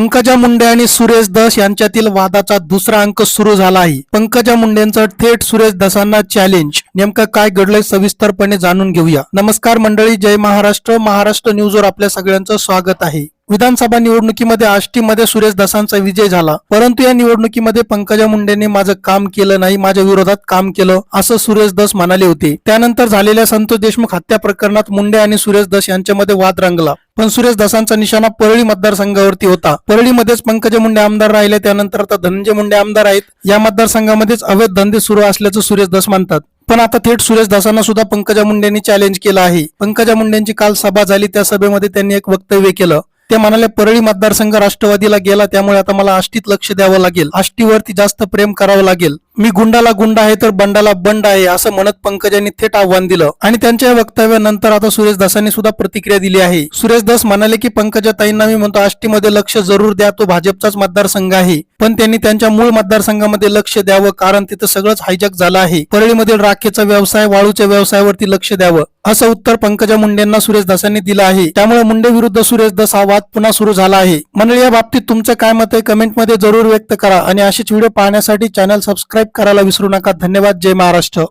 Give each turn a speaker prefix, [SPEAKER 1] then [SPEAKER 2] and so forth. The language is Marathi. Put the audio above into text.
[SPEAKER 1] पंकजा मुंडे आणि सुरेश दस यांच्यातील वादाचा दुसरा अंक सुरू झाला आहे पंकजा मुंडेंचं थेट सुरेश दसांना चॅलेंज नेमकं काय घडलंय सविस्तरपणे जाणून घेऊया. नमस्कार मंडळी जय महाराष्ट्र. महाराष्ट्र न्यूजवर आपल्या सगळ्यांचं स्वागत आहे. विधानसभा निवडणुकीमध्ये आष्टीमध्ये सुरेश दासांचा विजय झाला. परंतु या निवडणुकीमध्ये पंकजा मुंडेंनी माझं काम केलं नाही माझ्या विरोधात काम केलं असं सुरेश दस म्हणाले होते. त्यानंतर झालेल्या संतोष देशमुख हत्या प्रकरणात मुंडे आणि सुरेश दस यांच्यामध्ये वाद रंगला. पण सुरेश दसांचा निशाणा परळी मतदारसंघावरती होता. परळीमध्येच पंकजा मुंडे आमदार राहिले त्यानंतर आता धनंजय मुंडे आमदार आहेत. या मतदारसंघामध्येच अवैध धंदे सुरू असल्याचं सुरेश दस म्हणतात. पण आता थेट सुरेश दासांना सुद्धा पंकजा मुंडेंनी चॅलेंज केलं आहे. पंकजा मुंडेंची काल सभा झाली त्या सभेमध्ये त्यांनी एक वक्तव्य केलं. ते म्हणाले परळी मतदारसंघ राष्ट्रवादीला गेला त्यामुळे आता मला आष्टीत लक्ष द्यावं लागेल. आष्टीवरती जास्त प्रेम करावं लागेल. मी गुंडाला गुंड आहे तर बंडाला बंड आहे असं म्हणत पंकजांनी थेट आव्हान दिलं. आणि त्यांच्या वक्तव्यानंतर आता सुरेश दासांनी सुद्धा प्रतिक्रिया दिली आहे. सुरेश दास म्हणाले की पंकजाताईंना मी म्हणतो आष्टीमध्ये लक्ष जरूर द्या तो भाजपचाच मतदारसंघ आहे. पण त्यांनी त्यांच्या मूळ मतदारसंघामध्ये लक्ष द्यावं कारण तिथं सगळंच हायजॅक झालं आहे. परळीमधील राखेचा व्यवसाय वाळूच्या व्यवसायावरती लक्ष द्यावं असं उत्तर पंकजा मुंडेंना सुरेश दासांनी दिलं आहे. त्यामुळे मुंडे विरुद्ध सुरेश दास हा वाद पुन्हा सुरू झाला आहे. मंडळी या बाबतीत तुमचं काय मत आहे? कमेंटमध्ये जरूर व्यक्त करा. आणि असेच व्हिडिओ पाहण्यासाठी चॅनल सबस्क्राईब करायला विसरू नका. धन्यवाद. जय महाराष्ट्र.